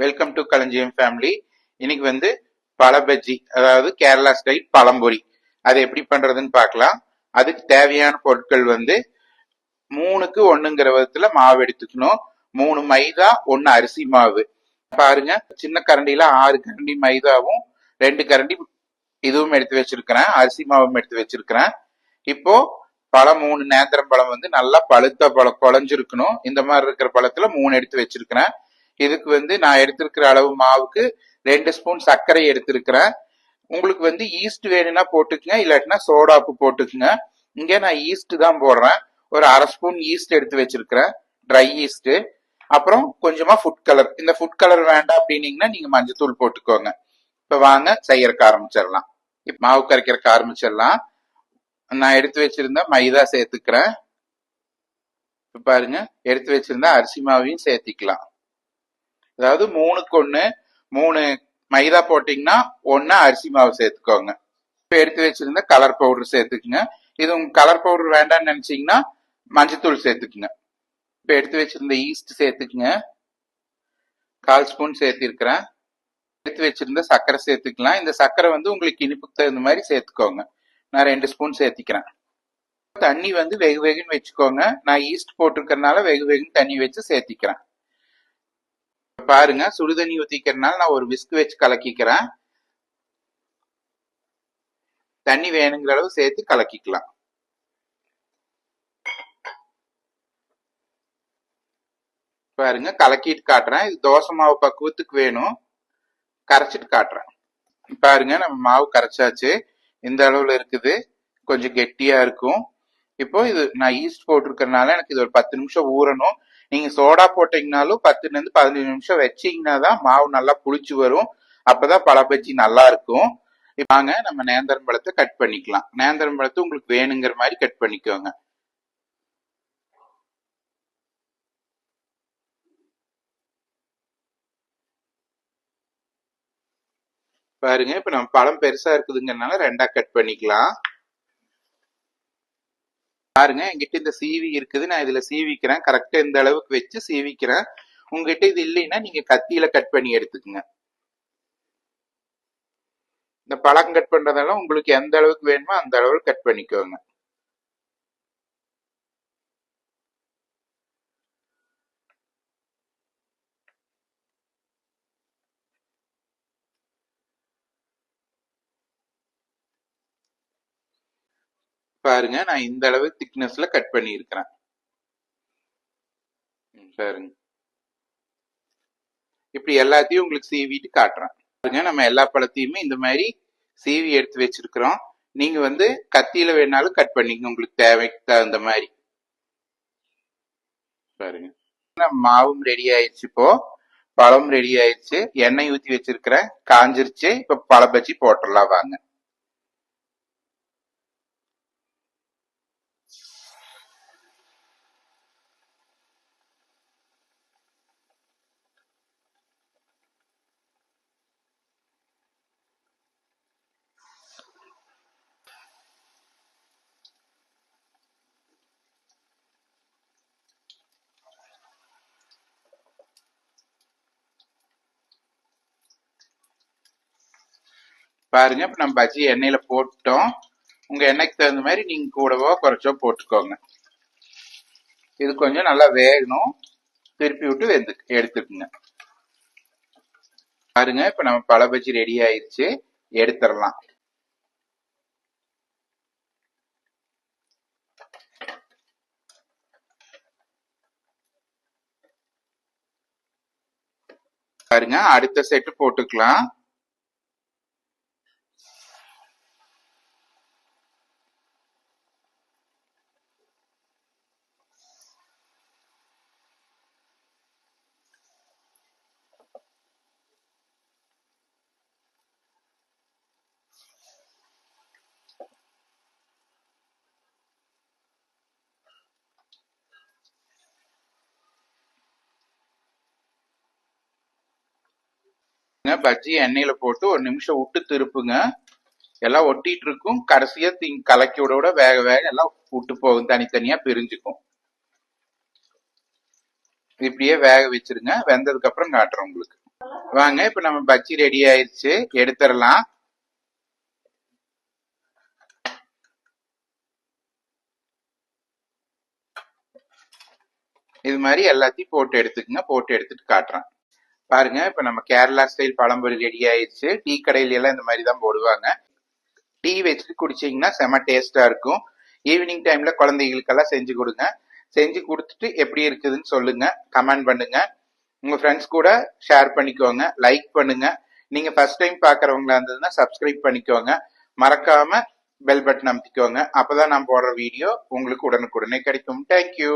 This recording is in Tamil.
வெல்கம் டு களஞ்சியம் ஃபேமிலி இன்னைக்கு வந்து பழபஜ்ஜி அதாவது கேரளா ஸ்டைல் பழம்பொரி. அதை எப்படி பண்றதுன்னு பார்க்கலாம். அதுக்கு தேவையான பொருட்கள் வந்து மூணுக்கு ஒண்ணுங்கிற விதத்துல மாவு எடுத்துக்கணும். மூணு மைதா ஒன்னு அரிசி மாவு. பாருங்க சின்ன கரண்டியில ஆறு கரண்டி மைதாவும் ரெண்டு கரண்டி இதுவும் எடுத்து வச்சிருக்கிறேன். அரிசி மாவும் எடுத்து வச்சிருக்கிறேன். இப்போ பழம் மூணு நேந்திரம் பழம் வந்து நல்லா பழுத்த பழம் குழஞ்சிருக்கணும். இந்த மாதிரி இருக்கிற பழத்துல மூணு எடுத்து வச்சிருக்கிறேன். இதுக்கு வந்து நான் எடுத்திருக்கிற அளவு மாவுக்கு ரெண்டு ஸ்பூன் சர்க்கரை எடுத்திருக்கிறேன். உங்களுக்கு வந்து ஈஸ்ட் வேணும்னா போட்டுக்குங்க இல்லாட்டினா சோடாப்பு போட்டுக்குங்க. இங்கே நான் ஈஸ்ட் தான் போடுறேன். ஒரு அரை ஸ்பூன் ஈஸ்ட் எடுத்து வச்சிருக்கிறேன். ட்ரை ஈஸ்ட்டு அப்புறம் கொஞ்சமாக ஃபுட் கலர் இந்த ஃபுட் கலர் வேண்டாம் அப்படின்னீங்கன்னா நீங்கள் மஞ்சத்தூள் போட்டுக்கோங்க. இப்போ வாங்க செய்யறக்க ஆரம்பிச்சிடலாம். இப்போ மாவு கரைக்கிறதுக்கு ஆரம்பிச்சிடலாம். நான் எடுத்து வச்சிருந்த மைதா சேர்த்துக்கிறேன். இப்போ பாருங்க எடுத்து வச்சிருந்தா அரிசி மாவையும் சேர்த்திக்கலாம். அதாவது மூணுக்கு ஒன்று மூணு மைதா போட்டிங்கன்னா ஒன்று அரிசி மாவு சேர்த்துக்கோங்க. இப்போ எடுத்து வச்சிருந்த கலர் பவுடர் சேர்த்துக்குங்க. இது உங்க கலர் பவுடர் வேண்டாம்னு நினச்சிங்கன்னா மஞ்சத்தூள் சேர்த்துக்குங்க. இப்போ எடுத்து வச்சிருந்த ஈஸ்ட் சேர்த்துக்குங்க. கால் ஸ்பூன் சேர்த்திருக்கிறேன். எடுத்து வச்சிருந்த சர்க்கரை சேர்த்துக்கலாம். இந்த சர்க்கரை வந்து உங்களுக்கு இனிப்புக்கு தகுந்த மாதிரி சேர்த்துக்கோங்க. நான் ரெண்டு ஸ்பூன் சேர்த்திக்கிறேன். தண்ணி வந்து வெகு வெகுன்னு வச்சுக்கோங்க. நான் ஈஸ்ட் போட்டிருக்கறனால வெகு வெகுன்னு தண்ணி வச்சு சேர்த்திக்கிறேன். பாருங்க சுடுதண்ணி ஊற்றிக்கிறதுனால நான் ஒரு விஸ்க் வச்சு கலக்கிக்கிறேன். தண்ணி வேணுங்கிற அளவு சேர்த்து கலக்கிக்கலாம். பாருங்க கலக்கிட்டு காட்டுறேன். இது தோசை மாவு பக்குவத்துக்கு வேணும். கரைச்சிட்டு காட்டுறேன். பாருங்க நம்ம மாவு கரைச்சாச்சு. இந்த அளவுல இருக்குது. கொஞ்சம் கெட்டியா இருக்கும். இப்போ இது நான் ஈஸ்ட் போட்டிருக்கறனால எனக்கு இது ஒரு பத்து நிமிஷம் ஊறணும். நீங்க சோடா போட்டீங்கனாலும் பத்துல இருந்து பதினஞ்சு நிமிஷம் வச்சீங்கன்னா தான் மாவு நல்லா புளிச்சு வரும். அப்பதான் பழ பஜ்ஜி நல்லா இருக்கும். வாங்க நம்ம நேந்திரம் பழத்தை கட் பண்ணிக்கலாம். நேந்திரம் பழத்தை உங்களுக்கு வேணுங்கிற மாதிரி கட் பண்ணிக்கோங்க. பாருங்க இப்ப நம்ம பழம் பெருசா இருக்குதுங்கறனால ரெண்டா கட் பண்ணிக்கலாம். பாருங்க என்கிட்ட இந்த சீவி இருக்குது நான் இதுல சீவிக்கிறேன் கரெக்டா இந்த அளவுக்கு வச்சு சீவிக்கிறேன் உங்ககிட்ட இது இல்லைன்னா நீங்க கத்தியில கட் பண்ணி எடுத்துக்கங்க. இந்த பழம் கட் பண்றதெல்லாம் உங்களுக்கு எந்த அளவுக்கு வேணுமோ அந்த அளவுக்கு கட் பண்ணிக்கோங்க. பாருங்க நான் இந்த அளவு திக்னஸ்ல கட் பண்ணி இருக்கிறேன் பாருங்க. இப்படி எல்லாத்தையும் உங்களுக்கு சீவிட்டு காட்டுறேன். பாருங்க நம்ம எல்லா பழத்தையுமே இந்த மாதிரி சீவி எடுத்து வச்சிருக்கிறோம். நீங்க வந்து கத்தியில வேணாலும் கட் பண்ணிக்க உங்களுக்கு தேவைக்கு தகுந்த மாதிரி. பாருங்க. மாவும் ரெடி ஆயிடுச்சு இப்போ. பழம் ரெடி ஆயிடுச்சு எண்ணெய் ஊற்றி வச்சிருக்கிறேன் காஞ்சிருச்சு. இப்போ பழ பஜ்ஜி போட்டுடலாம் வாங்க. பாருங்க இப்ப நம்ம பஜ்ஜி எண்ணெயில போட்டோம். உங்க எண்ணெய்க்கு தகுந்த மாதிரி நீங்க கூடவோ குறைச்சோ போட்டுக்கோங்க. இது கொஞ்சம் நல்லா வேகணும். திருப்பி விட்டு வெந்து எடுத்துக்குங்க. பாருங்க இப்ப நம்ம பழ பஜ்ஜி ரெடி ஆயிடுச்சு. எடுத்துடலாம். பாருங்க அடுத்த செட்டு போட்டுக்கலாம். பஜ்ஜி எண்ணெயில போட்டு ஒரு நிமிஷம் விட்டு திருப்புங்க. எல்லாம் ஒட்டிட்டு இருக்கும். கடைசியா தீ கலக்கி விட விட வேக வேக எல்லாம் விட்டு போகும். தனித்தனியா பிரிஞ்சுக்கும். இப்படியே வேக வச்சிருங்க. வெந்ததுக்கு அப்புறம் காட்டுறேன் உங்களுக்கு. வாங்க இப்ப நம்ம பஜ்ஜி ரெடி ஆயிடுச்சு. எடுத்துடலாம். இது மாதிரி எல்லாத்தையும் போட்டு எடுத்துக்கங்க. போட்டு எடுத்துட்டு காட்டுறேன். பாருங்க இப்ப நம்ம கேரளா ஸ்டைல் பழம்பொரி ரெடி ஆயிடுச்சு. டீ கடையில எல்லாம் இந்த மாதிரி தான் போடுவாங்க. டீ வச்சுட்டு குடிச்சீங்கன்னா செம டேஸ்டா இருக்கும். ஈவினிங் டைம்ல குழந்தைகளுக்கெல்லாம் செஞ்சு கொடுங்க. செஞ்சு கொடுத்துட்டு எப்படி இருக்குதுன்னு சொல்லுங்க. கமெண்ட் பண்ணுங்க. உங்க ஃப்ரெண்ட்ஸ் கூட ஷேர் பண்ணிக்கோங்க. லைக் பண்ணுங்க. நீங்க ஃபர்ஸ்ட் டைம் பாக்குறவங்களா இருந்ததுன்னா சப்ஸ்கிரைப் பண்ணிக்கோங்க. மறக்காம பெல் பட்டன் அமைத்திக்கோங்க. அப்பதான் நான் போடுற வீடியோ உங்களுக்கு உடனுக்குடனே கிடைக்கும். தேங்க்யூ